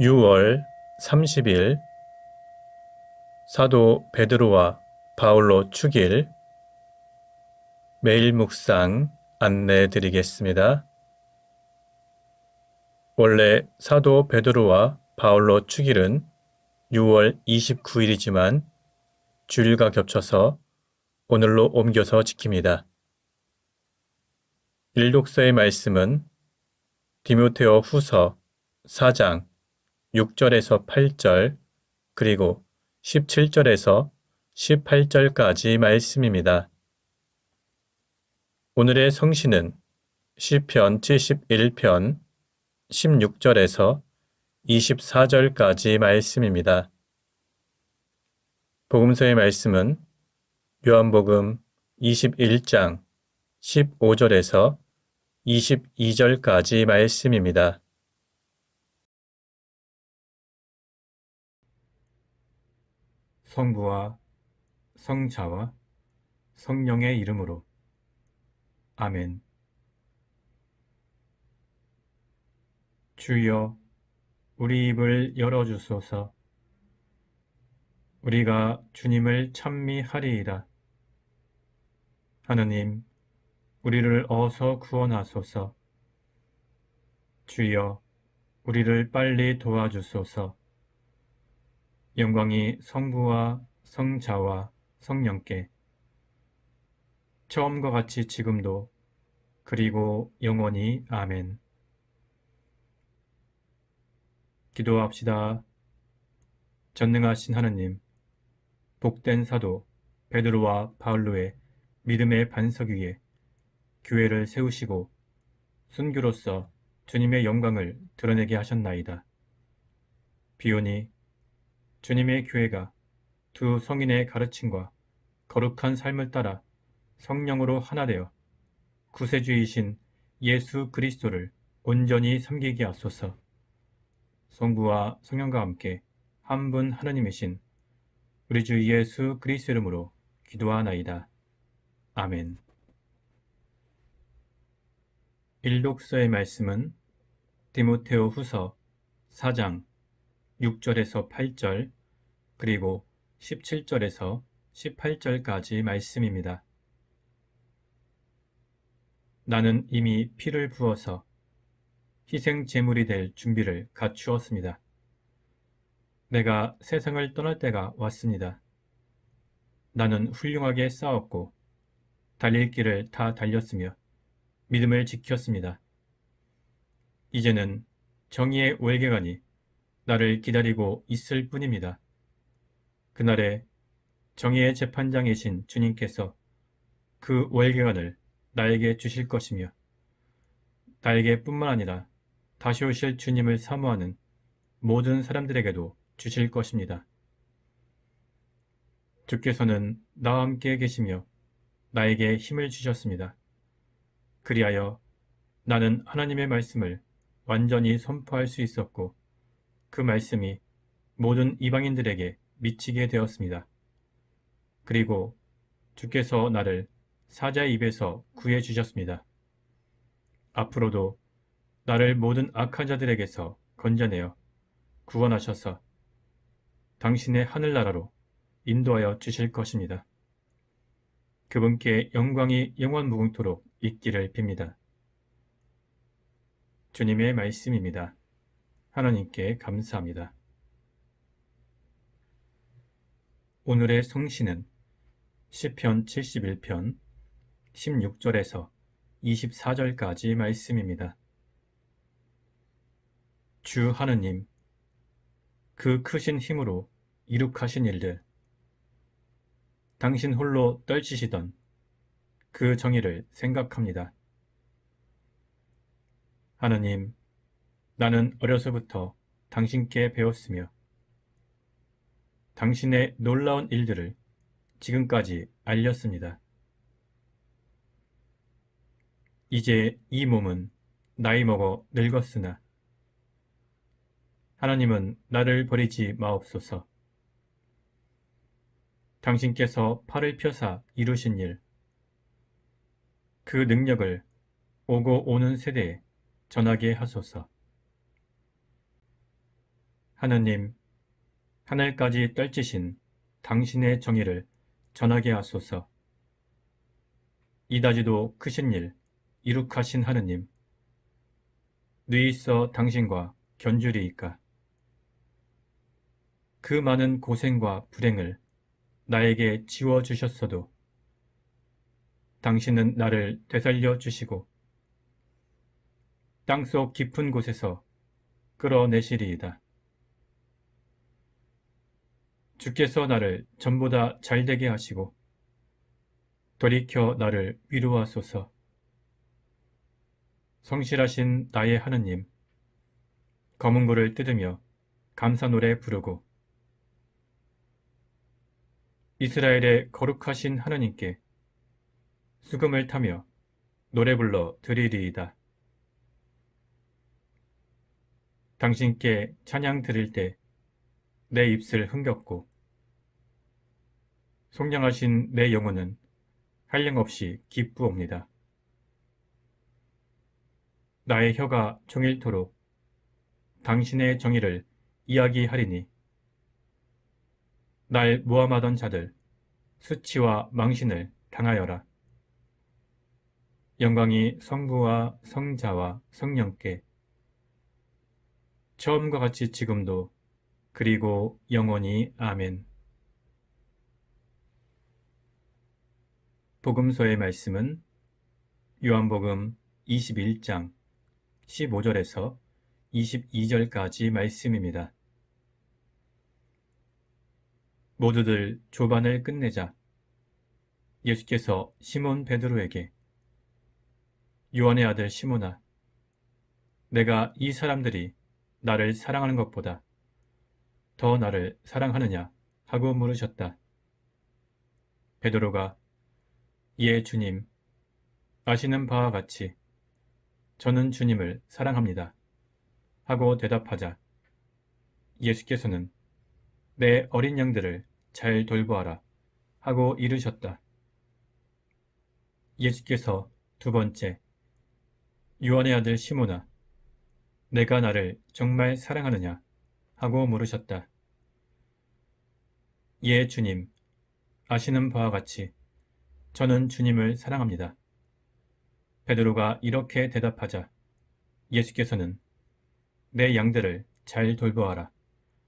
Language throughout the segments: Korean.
6월 30일 사도 베드로와 바울로 축일 매일 묵상 안내해 드리겠습니다. 원래 사도 베드로와 바울로 축일은 6월 29일이지만 주일과 겹쳐서 오늘로 옮겨서 지킵니다. 일독서의 말씀은 디모테오 후서 4장 6절에서 8절 그리고 17절에서 18절까지 말씀입니다. 오늘의 성신은 시편 71편 16절에서 24절까지 말씀입니다. 복음서의 말씀은 요한복음 21장 15절에서 22절까지 말씀입니다. 성부와 성자와 성령의 이름으로 아멘. 주여 우리 입을 열어주소서. 우리가 주님을 찬미하리이다. 하느님, 우리를 어서 구원하소서. 주여, 우리를 빨리 도와주소서. 영광이 성부와 성자와 성령께 처음과 같이 지금도 그리고 영원히 아멘. 기도합시다. 전능하신 하느님, 복된 사도 베드로와 바울로의 믿음의 반석 위에 교회를 세우시고 순교로서 주님의 영광을 드러내게 하셨나이다. 비오니 주님의 교회가 두 성인의 가르침과 거룩한 삶을 따라 성령으로 하나 되어 구세주이신 예수 그리스도를 온전히 섬기게 하소서. 성부와 성령과 함께 한 분 하느님이신 우리 주 예수 그리스도 이름으로 기도하나이다. 아멘. 일독서의 말씀은 디모테오 후서 4장 6절에서 8절 그리고 17절에서 18절까지 말씀입니다. 나는 이미 피를 부어서 희생 제물이 될 준비를 갖추었습니다. 내가 세상을 떠날 때가 왔습니다. 나는 훌륭하게 싸웠고 달릴 길을 다 달렸으며 믿음을 지켰습니다. 이제는 정의의 월계관이 나를 기다리고 있을 뿐입니다. 그날에 정의의 재판장이신 주님께서 그 월계관을 나에게 주실 것이며 나에게 뿐만 아니라 다시 오실 주님을 사모하는 모든 사람들에게도 주실 것입니다. 주께서는 나와 함께 계시며 나에게 힘을 주셨습니다. 그리하여 나는 하나님의 말씀을 완전히 선포할 수 있었고 그 말씀이 모든 이방인들에게 미치게 되었습니다. 그리고 주께서 나를 사자의 입에서 구해 주셨습니다. 앞으로도 나를 모든 악한 자들에게서 건져내어 구원하셔서 당신의 하늘나라로 인도하여 주실 것입니다. 그분께 영광이 영원 무궁토록 있기를 빕니다. 주님의 말씀입니다. 하나님께 감사합니다. 오늘의 성신은 시편 71편 16절에서 24절까지 말씀입니다. 주 하느님, 그 크신 힘으로 이룩하신 일들, 당신 홀로 떨치시던 그 정의를 생각합니다. 하느님, 나는 어려서부터 당신께 배웠으며 당신의 놀라운 일들을 지금까지 알렸습니다. 이제 이 몸은 나이 먹어 늙었으나 하나님은 나를 버리지 마옵소서. 당신께서 팔을 펴사 이루신 일, 그 능력을 오고 오는 세대에 전하게 하소서. 하느님, 하늘까지 떨치신 당신의 정의를 전하게 하소서. 이다지도 크신 일, 이룩하신 하느님, 뉘 있어 당신과 견주리이까. 그 많은 고생과 불행을 나에게 지워주셨어도 당신은 나를 되살려 주시고 땅속 깊은 곳에서 끌어내시리이다. 주께서 나를 전보다 잘되게 하시고 돌이켜 나를 위로하소서. 성실하신 나의 하느님, 검은 고를 뜯으며 감사 노래 부르고 이스라엘의 거룩하신 하느님께 수금을 타며 노래 불러 드리리이다. 당신께 찬양 드릴 때 내 입술 흥겹고 속량하신 내 영혼은 한량없이 기쁘옵니다. 나의 혀가 종일토록 당신의 정의를 이야기하리니 날 모함하던 자들 수치와 망신을 당하여라. 영광이 성부와 성자와 성령께 처음과 같이 지금도 그리고 영원히 아멘. 복음서의 말씀은 요한복음 21장 15절에서 22절까지 말씀입니다. 모두들 조반을 끝내자 예수께서 시몬 베드로에게 요한의 아들 시몬아 내가 이 사람들이 나를 사랑하는 것보다 더 나를 사랑하느냐 하고 물으셨다. 베드로가 예 주님 아시는 바와 같이 저는 주님을 사랑합니다. 하고 대답하자 예수께서는 내 어린 양들을 잘 돌보아라 하고 이르셨다. 예수께서 두 번째 요한의 아들 시모나 내가 나를 정말 사랑하느냐 하고 물으셨다. 예 주님 아시는 바와 같이 저는 주님을 사랑합니다. 베드로가 이렇게 대답하자 예수께서는 내 양들을 잘 돌보아라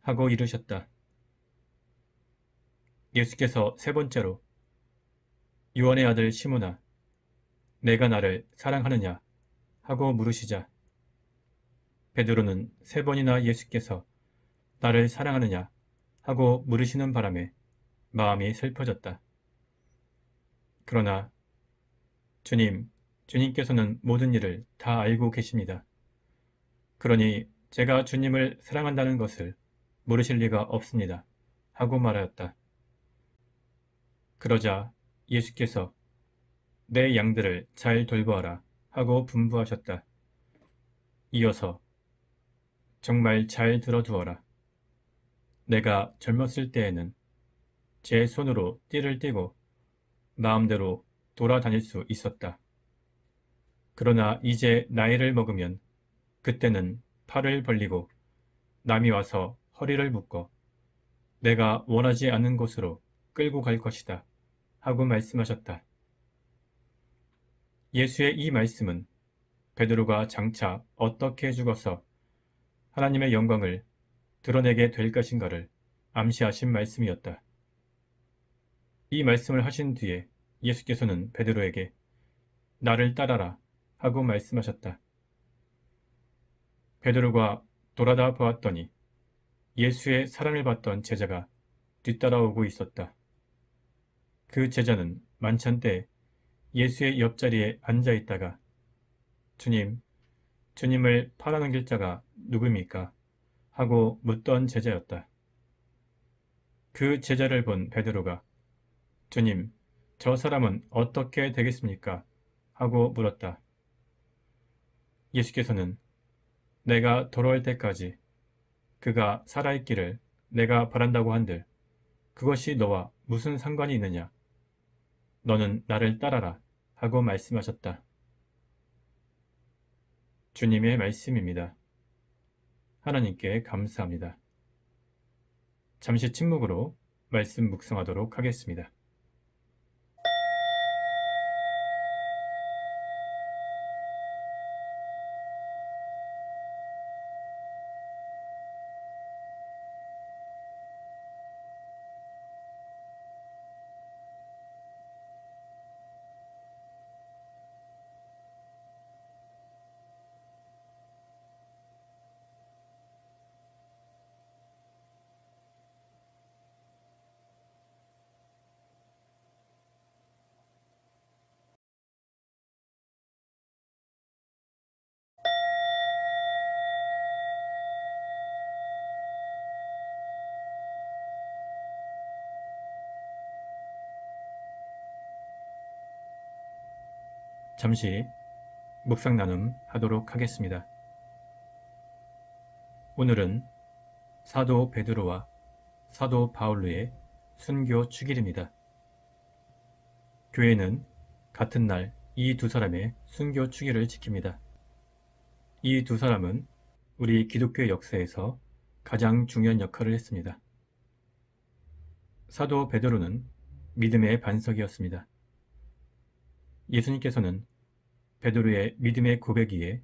하고 이르셨다. 예수께서 세 번째로 요한의 아들 시므나 내가 나를 사랑하느냐 하고 물으시자 베드로는 세 번이나 예수께서 나를 사랑하느냐 하고 물으시는 바람에 마음이 슬퍼졌다. 그러나 주님, 주님께서는 모든 일을 다 알고 계십니다. 그러니 제가 주님을 사랑한다는 것을 모르실 리가 없습니다. 하고 말하였다. 그러자 예수께서 내 양들을 잘 돌보아라 하고 분부하셨다. 이어서 정말 잘 들어두어라. 내가 젊었을 때에는 제 손으로 띠를 띠고 마음대로 돌아다닐 수 있었다. 그러나 이제 나이를 먹으면 그때는 팔을 벌리고 남이 와서 허리를 묶어 내가 원하지 않는 곳으로 끌고 갈 것이다. 하고 말씀하셨다. 예수의 이 말씀은 베드로가 장차 어떻게 죽어서 하나님의 영광을 드러내게 될 것인가를 암시하신 말씀이었다. 이 말씀을 하신 뒤에 예수께서는 베드로에게 나를 따라라 하고 말씀하셨다. 베드로가 돌아다 보았더니 예수의 사랑을 받던 제자가 뒤따라오고 있었다. 그 제자는 만찬 때 예수의 옆자리에 앉아 있다가 주님, 주님을 팔아넘길 자가 누굽니까? 하고 묻던 제자였다. 그 제자를 본 베드로가 주님, 저 사람은 어떻게 되겠습니까? 하고 물었다. 예수께서는 내가 돌아올 때까지 그가 살아있기를 내가 바란다고 한들 그것이 너와 무슨 상관이 있느냐? 너는 나를 따라라 하고 말씀하셨다. 주님의 말씀입니다. 하나님께 감사합니다. 잠시 침묵으로 말씀 묵상하도록 하겠습니다. 잠시 묵상 나눔 하도록 하겠습니다. 오늘은 사도 베드로와 사도 바울로의 순교 축일입니다. 교회는 같은 날 이 두 사람의 순교 축일을 지킵니다. 이 두 사람은 우리 기독교 역사에서 가장 중요한 역할을 했습니다. 사도 베드로는 믿음의 반석이었습니다. 예수님께서는 베드로의 믿음의 고백 위에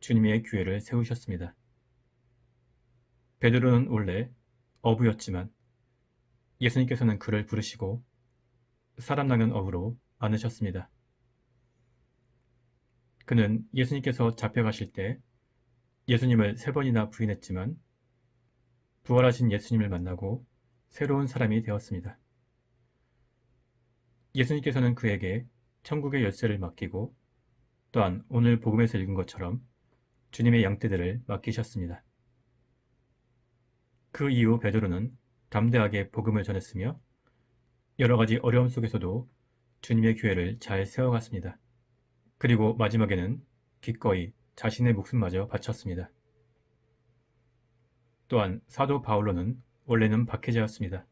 주님의 교회를 세우셨습니다. 베드로는 원래 어부였지만 예수님께서는 그를 부르시고 사람 낳는 어부로 안으셨습니다. 그는 예수님께서 잡혀가실 때 예수님을 세 번이나 부인했지만 부활하신 예수님을 만나고 새로운 사람이 되었습니다. 예수님께서는 그에게 천국의 열쇠를 맡기고 또한 오늘 복음에서 읽은 것처럼 주님의 양떼들을 맡기셨습니다. 그 이후 베드로는 담대하게 복음을 전했으며 여러 가지 어려움 속에서도 주님의 교회를 잘 세워갔습니다. 그리고 마지막에는 기꺼이 자신의 목숨마저 바쳤습니다. 또한 사도 바울로는 원래는 박해자였습니다.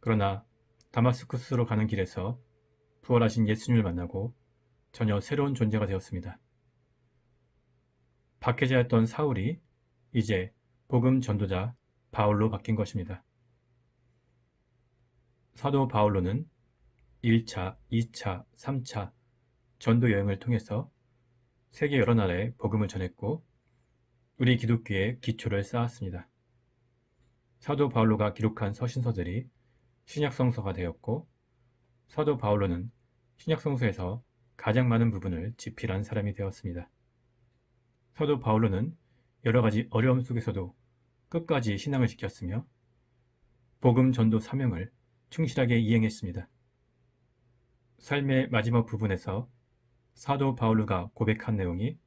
그러나 다마스쿠스로 가는 길에서 부활하신 예수님을 만나고 전혀 새로운 존재가 되었습니다. 박해자였던 사울이 이제 복음 전도자 바울로 바뀐 것입니다. 사도 바울로는 1차, 2차, 3차 전도 여행을 통해서 세계 여러 나라에 복음을 전했고 우리 기독교의 기초를 쌓았습니다. 사도 바울로가 기록한 서신서들이 신약성서가 되었고 사도 바울로는 신약 성서에서 가장 많은 부분을 집필한 사람이 되었습니다. 사도 바울로는 여러 가지 어려움 속에서도 끝까지 신앙을 지켰으며 복음 전도 사명을 충실하게 이행했습니다. 삶의 마지막 부분에서 사도 바울루가 고백한 내용이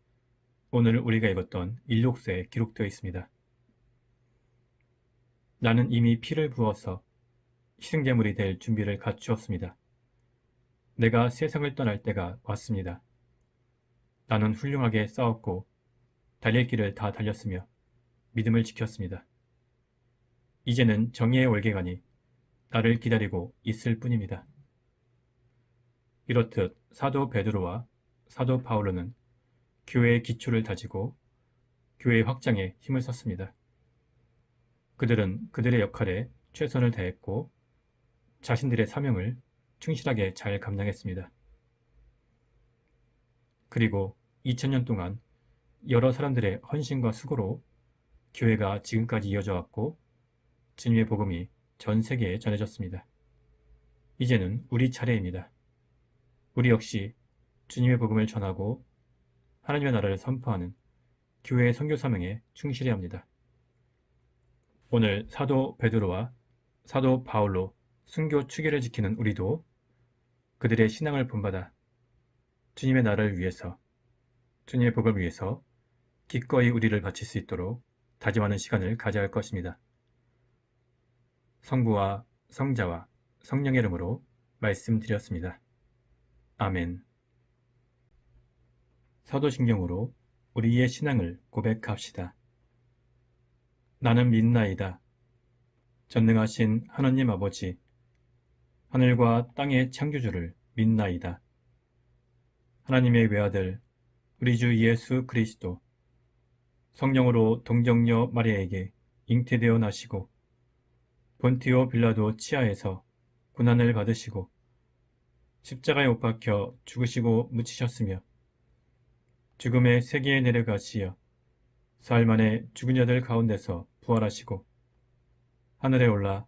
오늘 우리가 읽었던 일록서에 기록되어 있습니다. 나는 이미 피를 부어서 희생제물이 될 준비를 갖추었습니다. 내가 세상을 떠날 때가 왔습니다. 나는 훌륭하게 싸웠고 달릴 길을 다 달렸으며 믿음을 지켰습니다. 이제는 정의의 월계관이 나를 기다리고 있을 뿐입니다. 이렇듯 사도 베드로와 사도 바울로는 교회의 기초를 다지고 교회 확장에 힘을 썼습니다. 그들은 그들의 역할에 최선을 다했고 자신들의 사명을 충실하게 잘 감당했습니다. 그리고 2000년 동안 여러 사람들의 헌신과 수고로 교회가 지금까지 이어져 왔고 주님의 복음이 전 세계에 전해졌습니다. 이제는 우리 차례입니다. 우리 역시 주님의 복음을 전하고 하나님의 나라를 선포하는 교회의 선교 사명에 충실해야 합니다. 오늘 사도 베드로와 사도 바울로 순교 추계를 지키는 우리도 그들의 신앙을 본받아 주님의 나라를 위해서 주님의 복을 위해서 기꺼이 우리를 바칠 수 있도록 다짐하는 시간을 가져야 할 것입니다. 성부와 성자와 성령의 이름으로 말씀드렸습니다. 아멘. 사도신경으로 우리의 신앙을 고백합시다. 나는 믿나이다. 전능하신 하나님 아버지, 하늘과 땅의 창조주를 믿나이다. 하나님의 외아들, 우리 주 예수 그리스도, 성령으로 동정녀 마리아에게 잉태되어 나시고, 본티오 빌라도 치하에서 고난을 받으시고 십자가에 못 박혀 죽으시고 묻히셨으며 죽음의 세계에 내려가시어 사흘 만에 죽은 자들 가운데서 부활하시고 하늘에 올라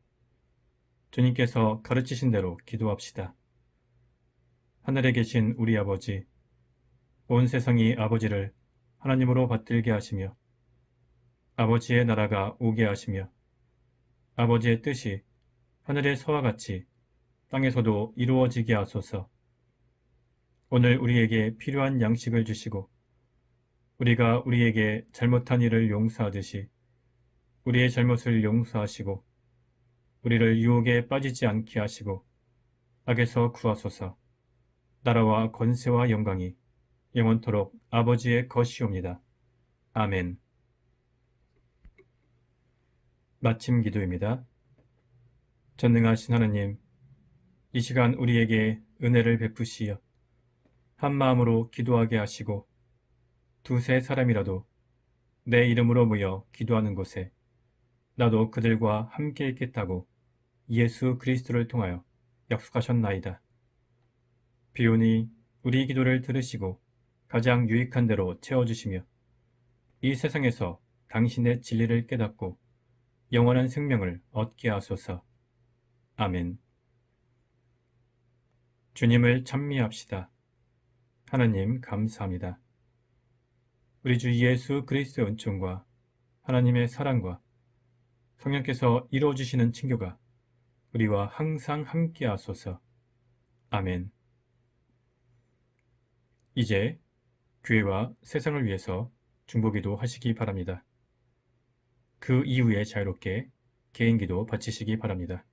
주님께서 가르치신 대로 기도합시다. 하늘에 계신 우리 아버지, 온 세상이 아버지를 하나님으로 받들게 하시며 아버지의 나라가 오게 하시며 아버지의 뜻이 하늘에서와 같이 땅에서도 이루어지게 하소서. 오늘 우리에게 필요한 양식을 주시고 우리가 우리에게 잘못한 일을 용서하듯이 우리의 잘못을 용서하시고 우리를 유혹에 빠지지 않게 하시고 악에서 구하소서. 나라와 권세와 영광이 영원토록 아버지의 것이옵니다. 아멘. 마침 기도입니다. 전능하신 하나님, 이 시간 우리에게 은혜를 베푸시어 한 마음으로 기도하게 하시고 두세 사람이라도 내 이름으로 모여 기도하는 곳에 나도 그들과 함께 있겠다고 예수 그리스도를 통하여 약속하셨나이다. 비오니 우리 기도를 들으시고 가장 유익한 대로 채워주시며 이 세상에서 당신의 진리를 깨닫고 영원한 생명을 얻게 하소서. 아멘. 주님을 찬미합시다. 하나님 감사합니다. 우리 주 예수 그리스도의 은총과 하나님의 사랑과 성령께서 이루어주시는 친교가 우리와 항상 함께 하소서. 아멘. 이제 교회와 세상을 위해서 중보기도 하시기 바랍니다. 그 이후에 자유롭게 개인기도 바치시기 바랍니다.